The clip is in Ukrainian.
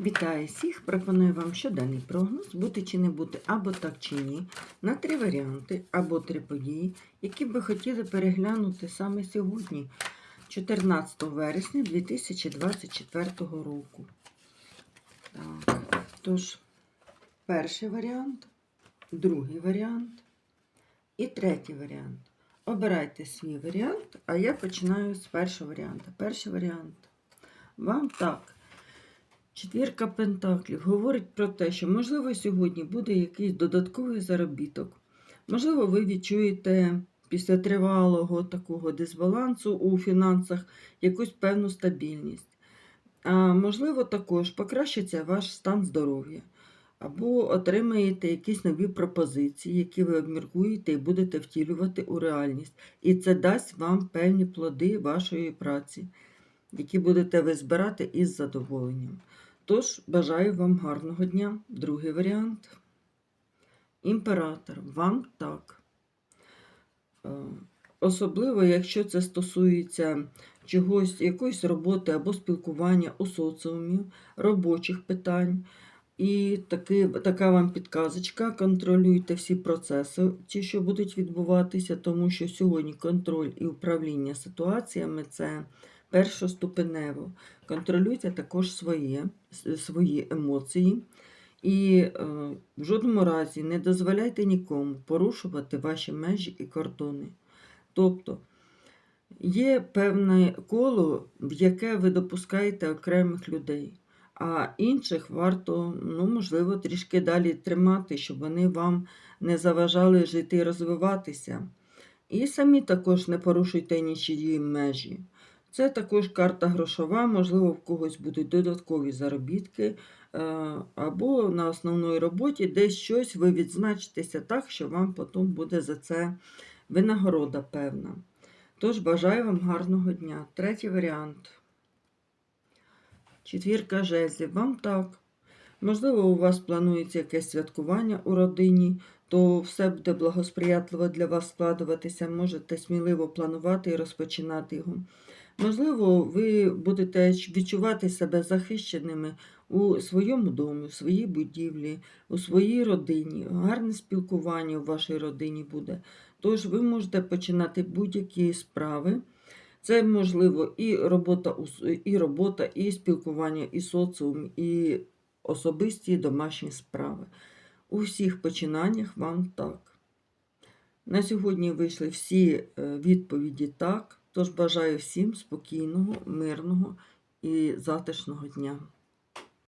Вітаю всіх! Пропоную вам щоденний прогноз, бути чи не бути, або так чи ні, на три варіанти, або три події, які б ви хотіли переглянути саме сьогодні, 14 вересня 2024 року. Так, тож, перший варіант, другий варіант і третій варіант. Обирайте свій варіант, а я починаю з першого варіанту. Перший варіант. Вам так. Четвірка Пентаклів говорить про те, що, можливо, сьогодні буде якийсь додатковий заробіток. Можливо, ви відчуєте після тривалого такого дисбалансу у фінансах якусь певну стабільність. А можливо, також покращиться ваш стан здоров'я. Або отримаєте якісь нові пропозиції, які ви обміркуєте і будете втілювати у реальність. І це дасть вам певні плоди вашої праці, які будете ви збирати із задоволенням. Тож, бажаю вам гарного дня. Другий варіант. Імператор. Вам так. Е, Особливо, якщо це стосується чогось, якоїсь роботи або спілкування у соціумі, робочих питань. І таки, така вам підказочка. Контролюйте всі процеси, ті, що будуть відбуватися, тому що сьогодні контроль і управління ситуаціями це першоступенево. Контролюйте також своє, свої емоції. І е, в жодному разі не дозволяйте нікому порушувати ваші межі і кордони. Тобто є певне коло, в яке ви допускаєте окремих людей, а інших варто, ну, можливо, трішки далі тримати, щоб вони вам не заважали жити і розвиватися. І самі також не порушуйте нічиї межі. Це також карта грошова, можливо, в когось будуть додаткові заробітки, е, або на основній роботі десь щось ви відзначитеся так, що вам потім буде за це винагорода певна. Тож бажаю вам гарного дня. Третій варіант. Четвірка жезлів. Вам так. Можливо, у вас планується якесь святкування у родині, то все буде благосприятливо для вас складуватися. Можете сміливо планувати і розпочинати його. Можливо, ви будете відчувати себе захищеними у своєму домі, у своїй будівлі, у своїй родині. Гарне спілкування у вашій родині буде. Тож ви можете починати будь-які справи. Це можливо і робота, і робота, і спілкування, і соціум, і особисті домашні справи. У всіх починаннях вам так. На сьогодні вийшли всі е, відповіді так. Тож бажаю всім спокійного, мирного і затишного дня.